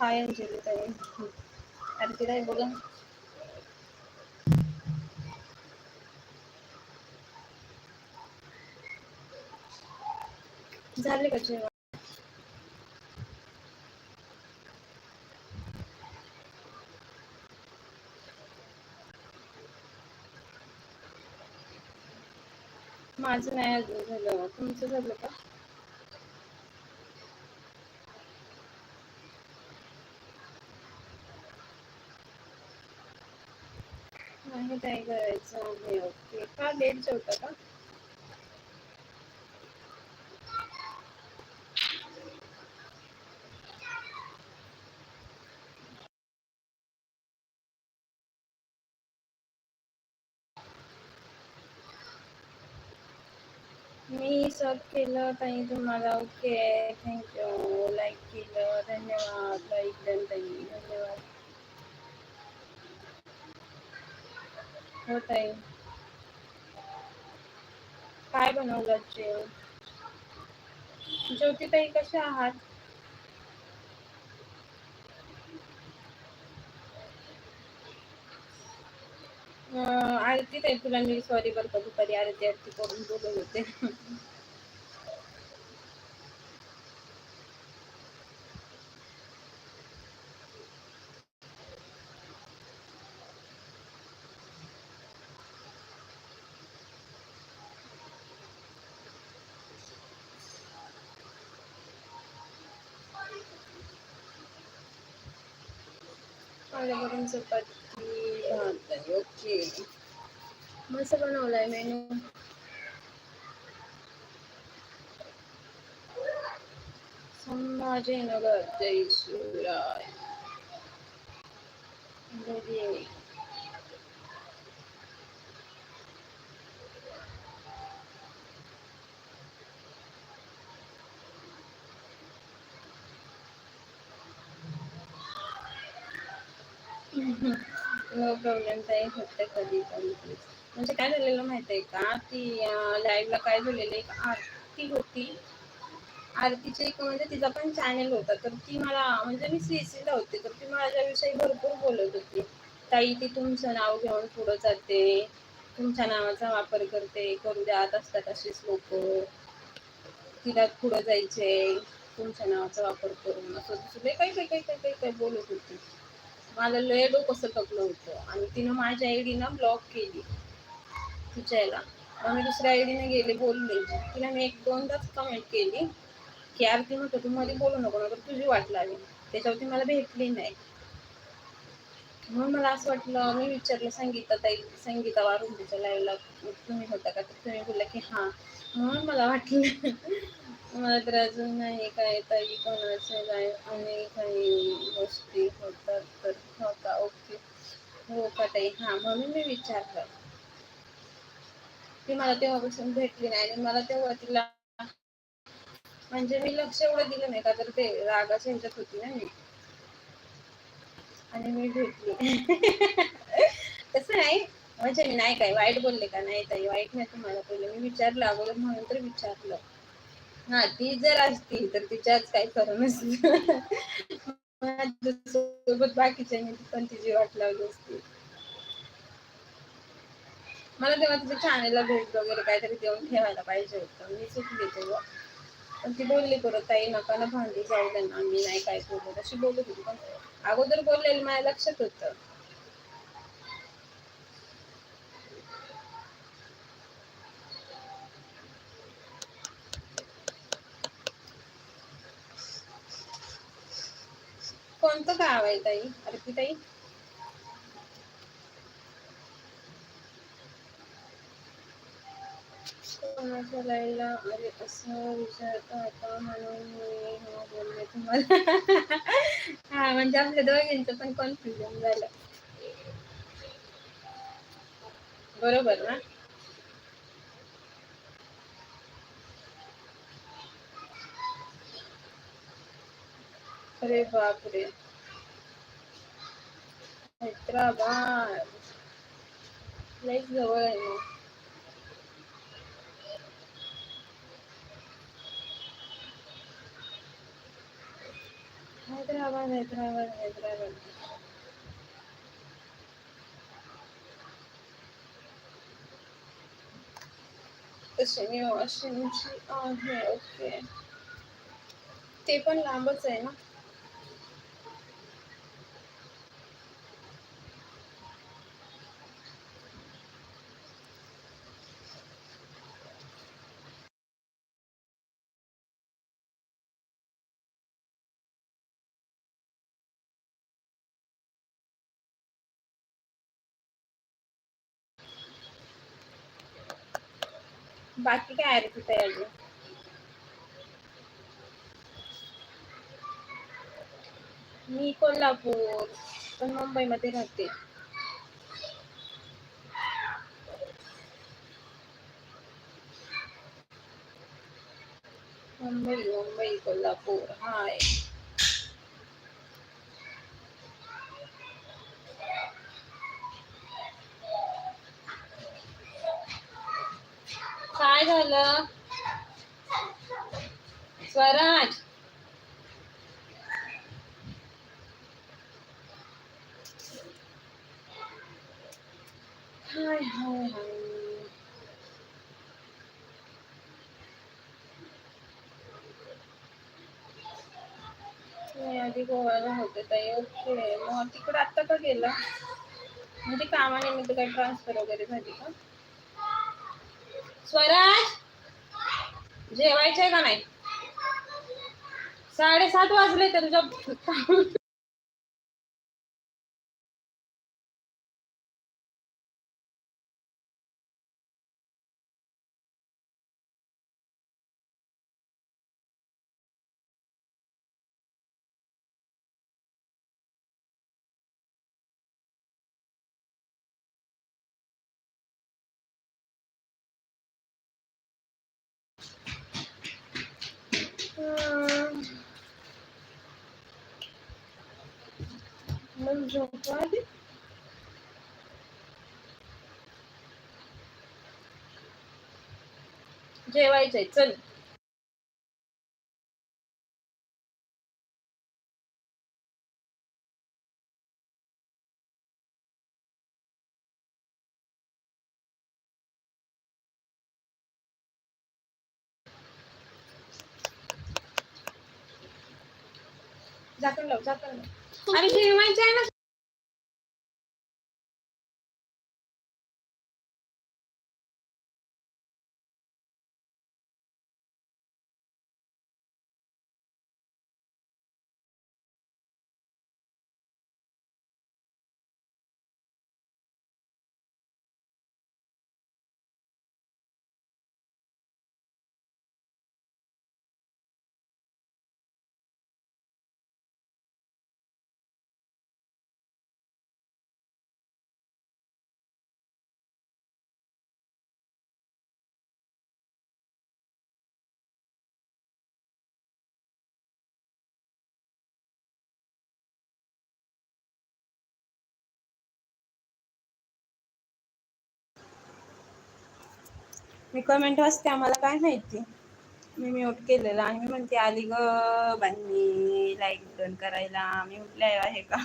हाय अंजली ताई. आणखी ताई बोला? झाले का जेवण? माझं नाही अजून झालं. तुमचं झालं का? नाही काय करायचं आहे ओके का लेट जेवता का? मी सब केलं ताई तुम्हाला ओके थँक्यू लाईक केलं. धन्यवाद. लाईक डन ताई. धन्यवाद. हो। ताई काय बनवलं जेवण ज्योतिताई कसे आहात आरती ताई तुला मी सॉरी बरं का दुपारी आरती आरती करून बोलत होते ada barang seperti Banten, okey. Masa mana lah menu? Sama aja yang ada di surat. No problem ताई होते कधी पण. म्हणजे काय झालेलं माहिती आहे का ती लाईव्हला काय झालेलं एक आरती होती. आरतीचे एक म्हणजे तिचा पण चॅनेल होता तर ती मला म्हणजे मी सी सीसीला होते तर ती माझ्याविषयी भरपूर बोलत होती. ताई ती तुमचं नाव घेऊन पुढं जाते तुमच्या नावाचा वापर करते करू द्यात असतात अशीच लोक. तिला पुढं जायचे तुमच्या नावाचा वापर करून. असं तसं काही काही काही काही काही काही बोलत होती. माझं लय डोकं सटकलं होतं. आणि तिनं माझ्या आयडी ना ब्लॉक केली तिच्या याला मग मी दुसऱ्या आयडीने गेले बोलले. तिला मी एक दोनदाच कमेंट केली. की आरती म्हटलं तू मध्ये बोलू नको नका तुझी वाट लागली. त्याच्यावरती मला भेटली नाही. म्हणून मला असं वाटलं मी विचारलं संगीता ताई संगीता वारून तिच्या लाईव्हला तुम्ही होता का? तर तुम्ही बोलला की हां. म्हणून मला वाटलं मला तर अजून नाही काय ताई कोणाचे काय आणि काही गोष्टी होतात तर हो का ओके. हो का ताई हां म्हणून मी विचारलं. ती मला तेव्हापासून भेटली नाही आणि मला तेव्हा तिला म्हणजे मी लक्ष एवढं दिलं नाही का तर ते रागाच्या ह्याच्यात होती ना मी. आणि मी भेटली. तसं नाही. म्हणजे मी नाही काय वाईट बोलले का नाही ताई वाईट नाही तुम्हाला पहिले मी विचारलं अगोदर म्हणून तर विचारलं. हा ती जर असती तर तिच्याच काही खरं नसलं सोबत बाकीच्यांनी पण तिची वाट लावली असती. मला तेव्हा तिच्या चॅनेलला भेट वगैरे काहीतरी देऊन ठेवायला पाहिजे होतं. मी चुकली तेव्हा. पण ती बोलली परत ताई नका ना भांडी जाऊ ना मी नाही काय बोलत. अशी बोलत होती पण अगोदर बोललेली माझ्या लक्षात होतं. कोणतं गाव आहे ताई? अर्पी ताई कोणाच्या अरे असं विचारता होता म्हणून मी हा बोलले तुम्हाला. हा म्हणजे आपल्या दोघींचं पण कन्फ्युजन झालं. बरोबर ना? अरे बापरे. हैदराबाद लईच जवळ आहे मग हैदराबाद हैदराबाद हैदराबाद मी वॉशिंगची आहे ओके ते पण लांबच आहे ना बाकी काय आहे तिथे अजून मी कोल्हापूर पण मुंबईमध्ये राहते मुंबई मुंबई कोल्हापूर हाय काय झालं स्वराज. हाय हाय हाय. आधी गोव्याला होते ताई ओके. मग तिकडे आत्ता का गेला? म्हणजे कामानिमित्त काही ट्रान्सफर वगैरे झाली का? स्वराज! जेवायचंय का नाही? साडेसात वाजले तर तुझ्या हम्म. मग झोप आली जेवायचंय चल झाकण लाव झाकण आणि जेवायचं आहे ना मी कमेंट वाचते आम्हाला काय माहिती? मी म्यूट केलेलं आणि मी म्हणते आली ग बांधणी लाईक डन करायला. मी उठल्या आहे का?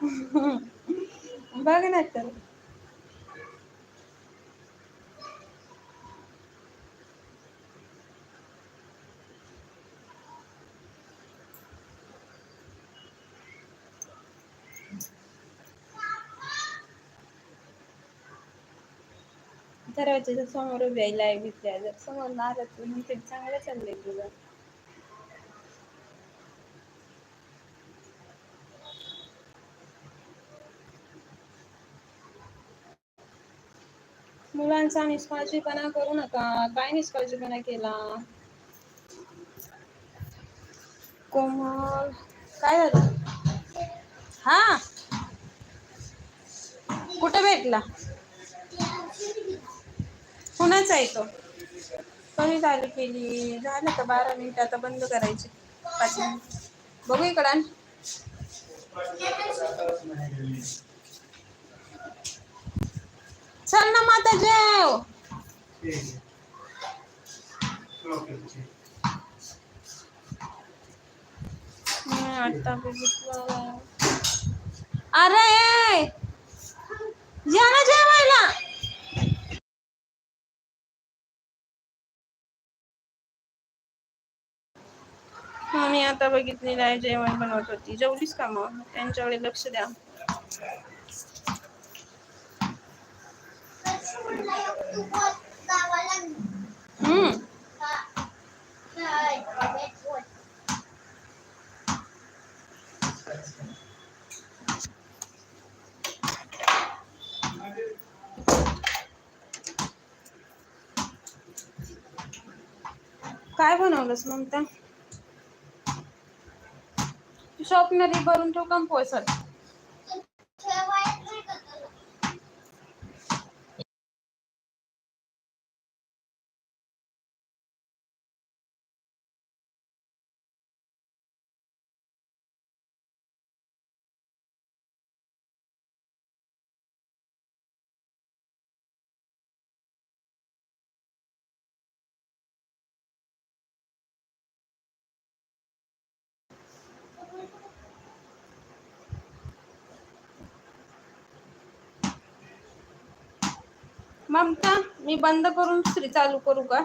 बघ ना तर. दरवाजाच्या समोर उभी आहे लाईव्ह घेतल्या जर समोर नाराज मग ते चांगलं चाललंय तुझं. मुलांचा निष्काळजीपणा करू नका. काय निष्काळजीपणा केला? कोमल काय झालं? हा? कुठं भेटला? कुणाचा आहे तो? कमी झाली केली? झालं का बारा मिनिट? आता बंद करायची. पाच मिनिट. बघू इकडं चल ना माता जेव. आता बघितलं अरे या ना जेवायला. आता बघितलेलं आहे जेवण बनवत होती. जेवलीस का मग? त्यांच्याकडे लक्ष द्या. हम्म. काय बनवलंस ममता शॉपनरी भरून ठेव कंपोसर ममता मी बंद करून दुसरी चालू करू का?